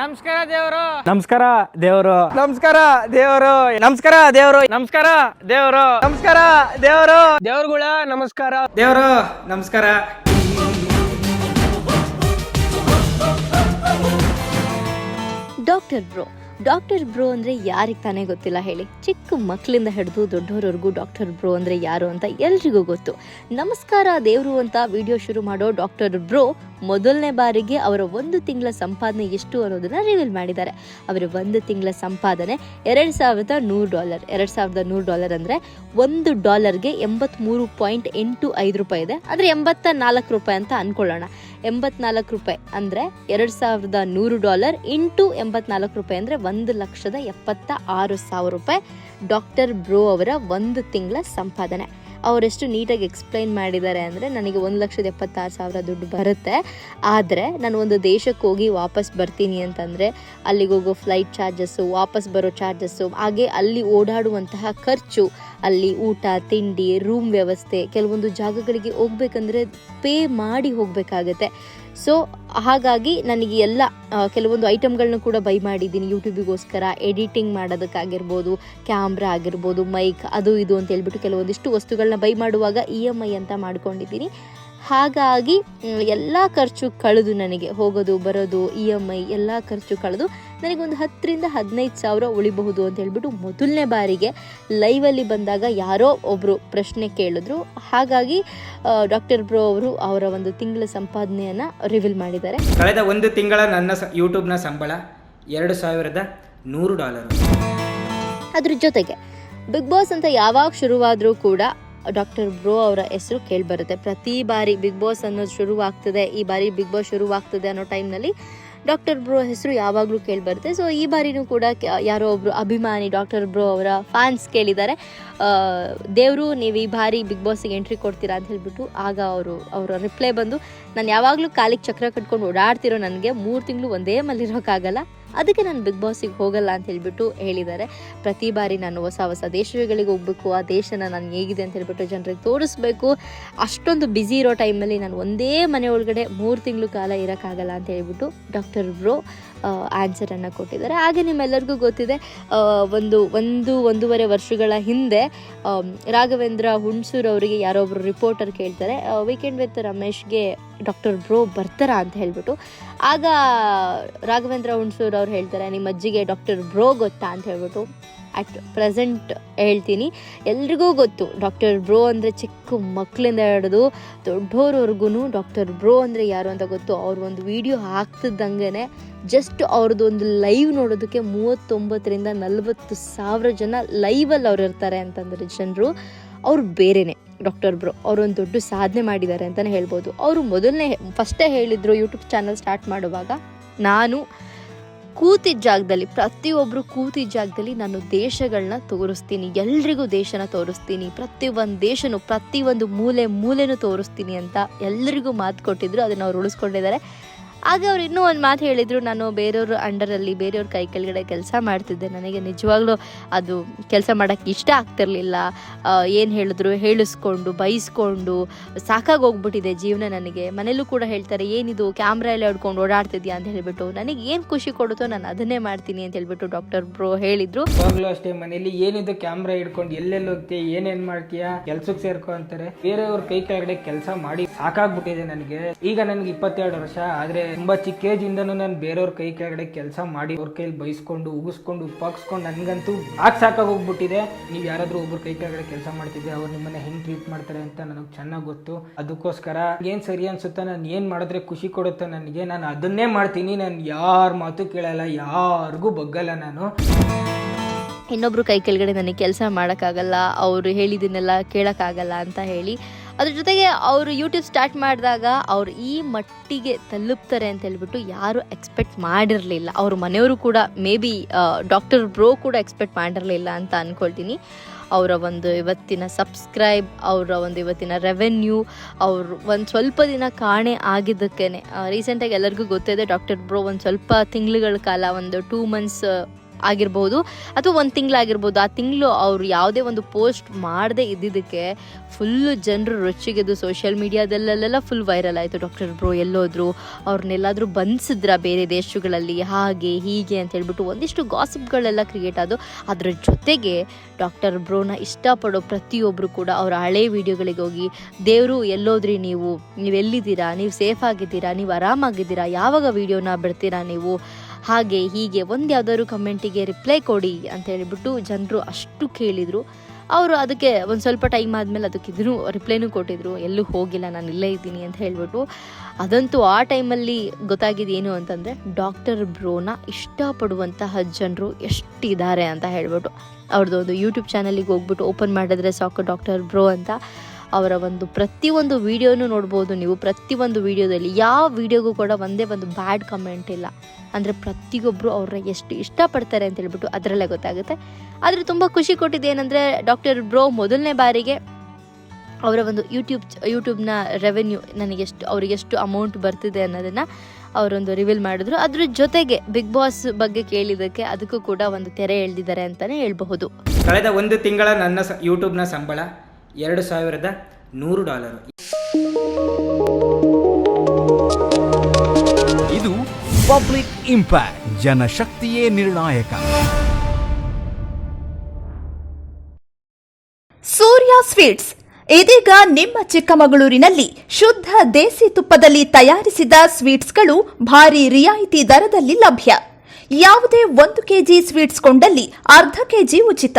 ನಮಸ್ಕಾರ ದೇವರು. ನಮಸ್ಕಾರ ದೇವರು. ನಮಸ್ಕಾರ ದೇವರು. ನಮಸ್ಕಾರ ದೇವರು. ನಮಸ್ಕಾರ ದೇವರು. ನಮಸ್ಕಾರ ದೇವರು. ದೇವರುಗಳ ನಮಸ್ಕಾರ. ದೇವರು ನಮಸ್ಕಾರ. Doctor bro. ಡಾಕ್ಟರ್ ಬ್ರೋ ಅಂದರೆ ಯಾರಿಗೆ ತಾನೇ ಗೊತ್ತಿಲ್ಲ ಹೇಳಿ. ಚಿಕ್ಕ ಮಕ್ಕಳಿಂದ ಹಿಡಿದು ದೊಡ್ಡವರವರೆಗೂ ಡಾಕ್ಟರ್ ಬ್ರೋ ಅಂದರೆ ಯಾರು ಅಂತ ಎಲ್ರಿಗೂ ಗೊತ್ತು. ನಮಸ್ಕಾರ ದೇವರು ಅಂತ ವಿಡಿಯೋ ಶುರು ಮಾಡೋ ಡಾಕ್ಟರ್ ಬ್ರೋ ಮೊದಲನೇ ಬಾರಿಗೆ ಅವರ ಒಂದು ತಿಂಗಳ ಸಂಪಾದನೆ ಎಷ್ಟು ಅನ್ನೋದನ್ನು ರಿವೀಲ್ ಮಾಡಿದ್ದಾರೆ. ಅವರ ಒಂದು ತಿಂಗಳ ಸಂಪಾದನೆ ಎರಡು ಸಾವಿರದ ನೂರು ಡಾಲರ್. ಎರಡು ಸಾವಿರದ ನೂರು ಡಾಲರ್ ಅಂದರೆ ಒಂದು ಡಾಲರ್ಗೆ ಎಂಬತ್ತ್ಮೂರು ಪಾಯಿಂಟ್ ಎಂಟು ಐದು ರೂಪಾಯಿ ಇದೆ. ಅಂದರೆ ಎಂಬತ್ತ ನಾಲ್ಕು ರೂಪಾಯಿ ಅಂತ ಅನ್ಕೊಳ್ಳೋಣ. ಎಂಬತ್ನಾಲ್ಕು ರೂಪಾಯಿ ಅಂದರೆ ಎರಡು ಸಾವಿರದ ನೂರು ಡಾಲರ್ ಇಂಟು ಎಂಬತ್ನಾಲ್ಕು ರೂಪಾಯಿ ಅಂದರೆ ಒಂದು ಲಕ್ಷದ ಎಪ್ಪತ್ತ ಆರು ಸಾವಿರ ರೂಪಾಯಿ. ಡಾಕ್ಟರ್ ಬ್ರೋ ಅವರ ಒಂದು ತಿಂಗಳ ಸಂಪಾದನೆ. ಅವರೆಷ್ಟು ನೀಟಾಗಿ ಎಕ್ಸ್ಪ್ಲೈನ್ ಮಾಡಿದ್ದಾರೆ ಅಂದರೆ ನನಗೆ ಒಂದು ಲಕ್ಷದ ಎಪ್ಪತ್ತಾರು ಸಾವಿರ ದುಡ್ಡು ಬರುತ್ತೆ. ಆದರೆ ನಾನು ಒಂದು ದೇಶಕ್ಕೆ ಹೋಗಿ ವಾಪಸ್ ಬರ್ತೀನಿ ಅಂತಂದರೆ ಅಲ್ಲಿಗೆ ಹೋಗೋ ಫ್ಲೈಟ್ ಚಾರ್ಜಸ್ಸು ವಾಪಸ್ ಬರೋ ಚಾರ್ಜಸ್ಸು ಹಾಗೆ ಅಲ್ಲಿ ಓಡಾಡುವಂತಹ ಖರ್ಚು ಅಲ್ಲಿ ಊಟ, ತಿಂಡಿ ರೂಮ್ ವ್ಯವಸ್ಥೆ, ಕೆಲವೊಂದು ಜಾಗಗಳಿಗೆ ಹೋಗ್ಬೇಕಂದ್ರೆ ಪೇ ಮಾಡಿ ಹೋಗಬೇಕಾಗತ್ತೆ. ಸೊ ಹಾಗಾಗಿ ನನಗೆ ಎಲ್ಲ ಕೆಲವೊಂದು ಐಟಮ್ಗಳನ್ನ ಕೂಡ ಬೈ ಮಾಡಿದ್ದೀನಿ. ಯೂಟ್ಯೂಬಿಗೋಸ್ಕರ ಎಡಿಟಿಂಗ್ ಮಾಡೋದಕ್ಕಾಗಿರ್ಬೋದು ಕ್ಯಾಮ್ರಾ ಆಗಿರ್ಬೋದು ಮೈಕ್ ಅದು ಇದು ಅಂತ ಹೇಳ್ಬಿಟ್ಟು ಕೆಲವೊಂದಿಷ್ಟು ವಸ್ತುಗಳನ್ನ ಬೈ ಮಾಡುವಾಗ ಇ ಎಂ ಐ ಅಂತ ಮಾಡ್ಕೊಂಡಿದ್ದೀನಿ. ಹಾಗಾಗಿ ಎಲ್ಲ ಖರ್ಚು ಕಳೆದು ನನಗೆ ಹೋಗೋದು ಬರೋದು ಇ ಎಂ ಐ ಎಲ್ಲ ಖರ್ಚು ಕಳೆದು ನನಗೊಂದು ಹತ್ತರಿಂದ ಹದಿನೈದು ಸಾವಿರ ಉಳಿಬಹುದು ಅಂತ ಹೇಳ್ಬಿಟ್ಟು ಮೊದಲನೇ ಬಾರಿಗೆ ಲೈವಲ್ಲಿ ಬಂದಾಗ ಯಾರೋ ಒಬ್ಬರು ಪ್ರಶ್ನೆ ಕೇಳಿದ್ರು. ಹಾಗಾಗಿ ಡಾಕ್ಟರ್ ಬ್ರೋ ಅವರು ಅವರ ಒಂದು ತಿಂಗಳ ಸಂಪಾದನೆಯನ್ನು ರಿವೀಲ್ ಮಾಡಿದ್ದಾರೆ. ಕಳೆದ ಒಂದು ತಿಂಗಳ ನನ್ನ ಯೂಟ್ಯೂಬ್ನ ಸಂಬಳ ಎರಡು ಸಾವಿರದ ನೂರು ಡಾಲರ್ ಅದ್ರ ಜೊತೆಗೆ ಬಿಗ್ ಬಾಸ್ ಅಂತ ಯಾವಾಗ ಶುರುವಾದರೂ ಕೂಡ ಡಾಕ್ಟರ್ ಬ್ರೋ ಅವರ ಹೆಸರು ಕೇಳಿಬರುತ್ತೆ. ಪ್ರತಿ ಬಾರಿ ಬಿಗ್ ಬಾಸ್ ಅನ್ನೋದು ಶುರುವಾಗ್ತದೆ, ಈ ಬಾರಿ ಬಿಗ್ ಬಾಸ್ ಶುರುವಾಗ್ತದೆ ಅನ್ನೋ ಟೈಮ್ನಲ್ಲಿ ಡಾಕ್ಟರ್ ಬ್ರೋ ಹೆಸರು ಯಾವಾಗಲೂ ಕೇಳಿಬರುತ್ತೆ. ಸೊ ಈ ಬಾರಿನೂ ಕೂಡ ಯಾರೋ ಒಬ್ಬರು ಅಭಿಮಾನಿ ಡಾಕ್ಟರ್ ಬ್ರೋ ಅವರ ಫ್ಯಾನ್ಸ್ ಕೇಳಿದ್ದಾರೆ. ದೇವರು, ನೀವು ಈ ಬಾರಿ ಬಿಗ್ ಬಾಸಿಗೆ ಎಂಟ್ರಿ ಕೊಡ್ತೀರಾ ಅಂತ ಹೇಳ್ಬಿಟ್ಟು ಆಗ ಅವರು, ಅವರ ರಿಪ್ಲೈ ಬಂದು, ನಾನು ಯಾವಾಗಲೂ ಕಾಲಿಗೆ ಚಕ್ರ ಕಟ್ಕೊಂಡು ಓಡಾಡ್ತಿರೋ ನನಗೆ ಮೂರು ತಿಂಗಳು ಒಂದೇ ಮಲ್ಲಿರೋಕ್ಕಾಗಲ್ಲ ಅದಕ್ಕೆ ನಾನು ಬಿಗ್ ಬಾಸಿಗೆ ಹೋಗಲ್ಲ ಅಂತ ಹೇಳಿಬಿಟ್ಟು ಹೇಳಿದ್ದಾರೆ. ಪ್ರತಿ ಬಾರಿ ನಾನು ಹೊಸ ಹೊಸ ದೇಶಗಳಿಗೆ ಹೋಗ್ಬೇಕು, ಆ ದೇಶನ ನಾನು ಹೇಗಿದೆ ಅಂತ ಹೇಳಿಬಿಟ್ಟು ಜನರಿಗೆ ತೋರಿಸ್ಬೇಕು. ಅಷ್ಟೊಂದು ಬ್ಯುಸಿ ಇರೋ ಟೈಮಲ್ಲಿ ನಾನು ಒಂದೇ ಮನೆ ಒಳಗಡೆ ಮೂರು ತಿಂಗಳು ಕಾಲ ಇರೋಕ್ಕಾಗಲ್ಲ ಅಂತ ಹೇಳ್ಬಿಟ್ಟು ಡಾಕ್ಟರ್ ಬ್ರೋ ಆನ್ಸರನ್ನು ಕೊಟ್ಟಿದ್ದಾರೆ. ಹಾಗೆ ನಿಮ್ಮೆಲ್ಲರಿಗೂ ಗೊತ್ತಿದೆ ಒಂದು ಒಂದು, ಒಂದೂವರೆ ವರ್ಷಗಳ ಹಿಂದೆ ರಾಘವೇಂದ್ರ ಹುಣಸೂರ್ ಅವರಿಗೆ ಯಾರೋ ಒಬ್ಬರು ರಿಪೋರ್ಟರ್ ಕೇಳ್ತಾರೆ ವೀಕೆಂಡ್ ವಿತ್ ರಮೇಶ್ಗೆ ಡಾಕ್ಟರ್ ಬ್ರೋ ಬರ್ತಾರಾ ಅಂತ ಹೇಳ್ಬಿಟ್ಟು. ಆಗ ರಾಘವೇಂದ್ರ ಹುಣಸೂರ್ ಅವ್ರು ಹೇಳ್ತಾರೆ ನಿಮ್ಮ ಅಜ್ಜಿಗೆ ಡಾಕ್ಟರ್ ಬ್ರೋ ಗೊತ್ತಾ ಅಂತ ಹೇಳ್ಬಿಟ್ಟು. ಅಟ್ ಪ್ರೆಸೆಂಟ್ ಹೇಳ್ತೀನಿ. ಎಲ್ರಿಗೂ ಗೊತ್ತು ಡಾಕ್ಟರ್ ಬ್ರೋ ಅಂದರೆ ಚಿಕ್ಕ ಮಕ್ಕಳಿಂದ ಹಿಡಿದು ದೊಡ್ಡೋರ್ವರೆಗೂ ಡಾಕ್ಟರ್ ಬ್ರೋ ಅಂದರೆ ಯಾರು ಅಂತ ಗೊತ್ತು. ಅವ್ರು ಒಂದು ವಿಡಿಯೋ ಹಾಕ್ತಿದ್ದಂಗೆ ಜಸ್ಟ್ ಅವ್ರದ್ದು ಒಂದು ಲೈವ್ ನೋಡೋದಕ್ಕೆ ಮೂವತ್ತೊಂಬತ್ತರಿಂದ ನಲವತ್ತು ಸಾವಿರ ಜನ ಲೈವಲ್ಲಿ ಅವ್ರು ಇರ್ತಾರೆ ಅಂತಂದರೆ ಜನರು, ಅವ್ರು ಬೇರೆನೆ ಡಾಕ್ಟರ್ ಬ್ರೋ ಅವರೊಂದು ದೊಡ್ಡ ಸಾಧನೆ ಮಾಡಿದ್ದಾರೆ ಅಂತಲೇ ಹೇಳ್ಬೋದು. ಅವರು ಮೊದಲನೇ ಫಸ್ಟೇ ಹೇಳಿದರು ಯೂಟ್ಯೂಬ್ ಚಾನಲ್ ಸ್ಟಾರ್ಟ್ ಮಾಡುವಾಗ, ನಾನು ಕೂತಿದ್ದ ಜಾಗದಲ್ಲಿ ಪ್ರತಿಯೊಬ್ಬರು ಕೂತಿದ್ದ ಜಾಗದಲ್ಲಿ ನಾನು ದೇಶಗಳನ್ನ ತೋರಿಸ್ತೀನಿ, ಎಲ್ರಿಗೂ ದೇಶನ ತೋರಿಸ್ತೀನಿ, ಪ್ರತಿಯೊಂದು ದೇಶನೂ ಪ್ರತಿಯೊಂದು ಮೂಲೆ ಮೂಲೆನೂ ತೋರಿಸ್ತೀನಿ ಅಂತ ಎಲ್ರಿಗೂ ಮಾತು ಕೊಟ್ಟಿದ್ರು, ಅದನ್ನು ಅವ್ರು ಉಳಿಸ್ಕೊಂಡಿದ್ದಾರೆ. ಆಗ ಅವ್ರು ಇನ್ನೂ ಒಂದು ಮಾತು ಹೇಳಿದರು, ನಾನು ಬೇರೆಯವ್ರ ಅಂಡರಲ್ಲಿ ಬೇರೆಯವ್ರ ಕೈ ಕೆಳಗಡೆ ಕೆಲಸ ಮಾಡ್ತಿದ್ದೆ. ನನಗೆ ನಿಜವಾಗ್ಲೂ ಅದು ಕೆಲಸ ಮಾಡೋಕ್ಕೆ ಇಷ್ಟ ಆಗ್ತಿರ್ಲಿಲ್ಲ. ಏನು ಹೇಳಿದ್ರು? ಹೇಳಿಸ್ಕೊಂಡು, ಬೈಸ್ಕೊಂಡು ಸಾಕಾಗಿ ಹೋಗ್ಬಿಟ್ಟಿದೆ ಜೀವನ ನನಗೆ. ಮನೇಲೂ ಕೂಡ ಹೇಳ್ತಾರೆ, ಏನಿದು? ಕ್ಯಾಮ್ರಾ ಎಲ್ಲ ಹಿಡ್ಕೊಂಡು ಓಡಾಡ್ತಿದ್ಯಾ? ಅಂತ ಹೇಳಿಬಿಟ್ಟು. ನನಗೆ ಏನು ಖುಷಿ ಕೊಡುತ್ತೋ ನಾನು ಅದನ್ನೇ ಮಾಡ್ತೀನಿ ಅಂತ ಹೇಳ್ಬಿಟ್ಟು ಡಾಕ್ಟರ್ ಬ್ರೋ ಹೇಳಿದರು. ಯಾವಾಗ್ಲೂ ಅಷ್ಟೇ ಮನೇಲಿ ಏನಿದು ಕ್ಯಾಮ್ರಾ ಹಿಡ್ಕೊಂಡು ಎಲ್ಲೆಲ್ಲಿ ಹೋಗ್ತೀಯ, ಏನೇನ್ ಮಾಡ್ತೀಯಾ ಕೆಲ್ಸಕ್ಕೆ ಸೇರ್ಕೊ ಅಂತಾರೆ. ಬೇರೆಯವ್ರ ಕೈ ಕೆಳಗಡೆ ಕೆಲಸ ಮಾಡಿ ಸಾಕಾಗ್ಬಿಟ್ಟಿದೆ ನನಗೆ. ಈಗ ನನಗೆ ಇಪ್ಪತ್ತೆರಡು ವರ್ಷ, ಆದ್ರೆ ತುಂಬಾ ಚಿಕ್ಕ ಇಂದನೂ ನಾನು ಬೇರೆಯವ್ರ ಕೈ ಕೆಳಗಡೆ ಕೆಲಸ ಮಾಡಿ ಅವ್ರ ಕೈಲಿ ಬೈಸ್ಕೊಂಡು, ಉಗಿಸ್ಕೊಂಡು, ಉಪ್ಪಾಕ್ಸ್ಕೊಂಡು ನನಗಂತೂ ಆಗ್ ಸಾಕಾಗಿ ಹೋಗ್ಬಿಟ್ಟಿದೆ. ನೀವು ಯಾರಾದ್ರೂ ಒಬ್ರು ಕೈ ಕೆಳಗಡೆ ಕೆಲಸ ಮಾಡ್ತಿದ್ರೆ ಅವ್ರು ನಿಮ್ಮನ್ನ ಹೆಂಗ್ ಟ್ರೀಟ್ ಮಾಡ್ತಾರೆ ಅಂತ ನನಗೆ ಚೆನ್ನಾಗಿ ಗೊತ್ತು. ಅದಕ್ಕೋಸ್ಕರ ಏನ್ ಸರಿ ಅನ್ಸುತ್ತೆ ನಾನು ಏನ್ ಮಾಡಿದ್ರೆ ಖುಷಿ ಕೊಡುತ್ತೆ ನನಗೆ, ನಾನು ಅದನ್ನೇ ಮಾಡ್ತೀನಿ. ನಾನು ಯಾರ ಮಾತು ಕೇಳಲ್ಲ, ಯಾರಿಗೂ ಬಗ್ಗಲ್ಲ ನಾನು. ಇನ್ನೊಬ್ರು ಕೈ ಕೆಳಗಡೆ ನನಗೆ ಕೆಲಸ ಮಾಡೋಕ್ಕಾಗಲ್ಲ, ಅವರು ಹೇಳಿದ್ದನ್ನೆಲ್ಲ ಕೇಳೋಕ್ಕಾಗಲ್ಲ ಅಂತ ಹೇಳಿ ಅದ್ರ ಜೊತೆಗೆ ಅವರು ಯೂಟ್ಯೂಬ್ ಸ್ಟಾರ್ಟ್ ಮಾಡಿದಾಗ ಅವ್ರು ಈ ಮಟ್ಟಿಗೆ ತಲುಪ್ತಾರೆ ಅಂತ ಹೇಳ್ಬಿಟ್ಟು ಯಾರು ಎಕ್ಸ್ಪೆಕ್ಟ್ ಮಾಡಿರಲಿಲ್ಲ. ಅವ್ರ ಮನೆಯವರು ಕೂಡ ಮೇ ಬಿ ಡಾಕ್ಟರ್ ಬ್ರೋ ಕೂಡ ಎಕ್ಸ್ಪೆಕ್ಟ್ ಮಾಡಿರಲಿಲ್ಲ ಅಂತ ಅಂದ್ಕೊಳ್ತೀನಿ ಅವರ ಒಂದು ಇವತ್ತಿನ ಸಬ್ಸ್ಕ್ರೈಬ್ ಅವರ ಒಂದು ಇವತ್ತಿನ ರೆವೆನ್ಯೂ ಅವರು ಒಂದು ಸ್ವಲ್ಪ ದಿನ ಕಾಣೆ ಆಗಿದ್ದಕ್ಕೇ ರೀಸೆಂಟಾಗಿ ಎಲ್ಲರಿಗೂ ಗೊತ್ತಿದೆ ಡಾಕ್ಟರ್ ಬ್ರೋ ಒಂದು ಸ್ವಲ್ಪ ತಿಂಗಳುಗಳ ಕಾಲ, ಒಂದು ಟೂ ಮಂತ್ಸ್ ಆಗಿರ್ಬೋದು ಅಥವಾ ಒಂದು ತಿಂಗಳಾಗಿರ್ಬೋದು, ಆ ತಿಂಗಳು ಅವರು ಯಾವುದೇ ಒಂದು ಪೋಸ್ಟ್ ಮಾಡದೇ ಇದ್ದಿದ್ದಕ್ಕೆ ಫುಲ್ಲು ಜನರು ರೊಚ್ಚಿಗೆದ್ದು ಸೋಷಿಯಲ್ ಮೀಡಿಯಾದಲ್ಲೆಲ್ಲ ಫುಲ್ ವೈರಲ್ ಆಯಿತು. ಡಾಕ್ಟರ್ ಬ್ರೋ ಎಲ್ಲೋದ್ರು, ಅವ್ರನ್ನೆಲ್ಲಾದರೂ ಬಂಧಿಸಿದ್ರ ಬೇರೆ ದೇಶಗಳಲ್ಲಿ, ಹಾಗೆ ಹೀಗೆ ಅಂತ ಹೇಳ್ಬಿಟ್ಟು ಒಂದಿಷ್ಟು ಗಾಸಿಪ್ಗಳೆಲ್ಲ ಕ್ರಿಯೇಟ್ ಆದವು. ಅದರ ಜೊತೆಗೆ ಡಾಕ್ಟರ್ ಬ್ರೋನ ಇಷ್ಟಪಡೋ ಪ್ರತಿಯೊಬ್ಬರು ಕೂಡ ಅವರ ಹಳೆ ವಿಡಿಯೋಗಳಿಗೆ ಹೋಗಿ, ದೇವರು ಎಲ್ಲೋದ್ರಿ ನೀವು ನೀವು ಎಲ್ಲಿದ್ದೀರಾ ನೀವು ಸೇಫ್ ಆಗಿದ್ದೀರಾ, ನೀವು ಆರಾಮಾಗಿದ್ದೀರಾ, ಯಾವಾಗ ವೀಡಿಯೋನ ಬಿಡ್ತೀರಾ ನೀವು? ಹಾಗೆ ಹೀಗೆ ಒಂದು ಯಾವ್ದಾದ್ರು ಕಮೆಂಟಿಗೆ ರಿಪ್ಲೈ ಕೊಡಿ ಅಂತ ಹೇಳಿಬಿಟ್ಟು ಜನರು ಅಷ್ಟು ಕೇಳಿದರು. ಅವರು ಅದಕ್ಕೆ ಒಂದು ಸ್ವಲ್ಪ ಟೈಮ್ ಆದಮೇಲೆ ಅದಕ್ಕೆ ಇದನ್ನು ರಿಪ್ಲೈನೂ ಕೊಟ್ಟಿದ್ರು. ಎಲ್ಲೂ ಹೋಗಿಲ್ಲ, ನಾನು ಇಲ್ಲೇ ಇದ್ದೀನಿ ಅಂತ ಹೇಳಿಬಿಟ್ಟು. ಅದಂತೂ ಆ ಟೈಮಲ್ಲಿ ಗೊತ್ತಾಗಿದ್ದು ಏನು ಅಂತಂದರೆ ಡಾಕ್ಟರ್ ಬ್ರೋನ ಇಷ್ಟಪಡುವಂತಹ ಜನರು ಎಷ್ಟಿದ್ದಾರೆ ಅಂತ ಹೇಳ್ಬಿಟ್ಟು. ಅವ್ರದ್ದು ಒಂದು ಯೂಟ್ಯೂಬ್ ಚಾನಲಿಗೆ ಹೋಗ್ಬಿಟ್ಟು ಓಪನ್ ಮಾಡಿದ್ರೆ ಸಾಕು ಡಾಕ್ಟರ್ ಬ್ರೋ ಅಂತ. ಅವರ ಒಂದು ಪ್ರತಿಯೊಂದು ವಿಡಿಯೋನು ನೋಡ್ಬೋದು ನೀವು. ಪ್ರತಿಯೊಂದು ವಿಡಿಯೋದಲ್ಲಿ ಯಾವ ವಿಡಿಯೋಗೂ ಕೂಡ ಒಂದೇ ಒಂದು ಬ್ಯಾಡ್ ಕಮೆಂಟ್ ಇಲ್ಲ. ಅಂದರೆ ಪ್ರತಿಯೊಬ್ಬರು ಅವ್ರನ್ನ ಎಷ್ಟು ಇಷ್ಟಪಡ್ತಾರೆ ಅಂತ ಹೇಳ್ಬಿಟ್ಟು ಅದರಲ್ಲೇ ಗೊತ್ತಾಗುತ್ತೆ. ಆದರೆ ತುಂಬ ಖುಷಿ ಕೊಟ್ಟಿದ್ದು ಏನಂದರೆ ಡಾಕ್ಟರ್ ಬ್ರೋ ಮೊದಲನೇ ಬಾರಿಗೆ ಅವರ ಒಂದು ಯೂಟ್ಯೂಬ್ ಯೂಟ್ಯೂಬ್ನ ರೆವೆನ್ಯೂ ನನಗೆಷ್ಟು ಅವ್ರಿಗೆಷ್ಟು ಅಮೌಂಟ್ ಬರ್ತಿದೆ ಅನ್ನೋದನ್ನು ಅವರೊಂದು ರಿವೀಲ್ ಮಾಡಿದ್ರು. ಅದ್ರ ಜೊತೆಗೆ ಬಿಗ್ ಬಾಸ್ ಬಗ್ಗೆ ಕೇಳಿದ್ದಕ್ಕೆ ಅದಕ್ಕೂ ಕೂಡ ಒಂದು ತೆರೆ ಎಳೆದಿದ್ದಾರೆ ಅಂತಲೇ ಹೇಳ್ಬಹುದು. ಕಳೆದ ಒಂದು ತಿಂಗಳ ನನ್ನ ಯೂಟ್ಯೂಬ್ನ ಸಂಬಳ ಎರಡು ಸಾವಿರದ ನೂರು ಡಾಲರು. ಇದು ಪಬ್ಲಿಕ್ ಇಂಪ್ಯಾಕ್ಟ್ ಜನಶಕ್ತಿಯೇ ನಿರ್ಣಾಯಕ. ಸೂರ್ಯ ಸ್ವೀಟ್ಸ್ ಇದೀಗ ನಿಮ್ಮ ಚಿಕ್ಕಮಗಳೂರಿನಲ್ಲಿ ಶುದ್ಧ ದೇಸಿ ತುಪ್ಪದಲ್ಲಿ ತಯಾರಿಸಿದ ಸ್ವೀಟ್ಸ್ಗಳು ಭಾರಿ ರಿಯಾಯಿತಿ ದರದಲ್ಲಿ ಲಭ್ಯ. ಯಾವುದೇ ಒಂದು ಕೆಜಿ ಸ್ವೀಟ್ಸ್ ಕೊಂಡಲ್ಲಿ ಅರ್ಧ ಕೆಜಿ ಉಚಿತ.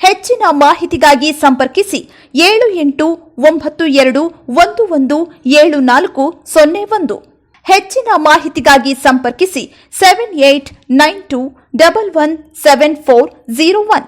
ಹೆಚ್ಚಿನ ಮಾಹಿತಿಗಾಗಿ ಸಂಪರ್ಕಿಸಿ ಏಳು ಎಂಟು ಒಂಬತ್ತು ಎರಡು ಒಂದು ಒಂದು ಏಳು ನಾಲ್ಕು ಸೊನ್ನೆ ಒಂದು. ಹೆಚ್ಚಿನ ಮಾಹಿತಿಗಾಗಿ ಸಂಪರ್ಕಿಸಿ seven eight nine two double one seven four zero one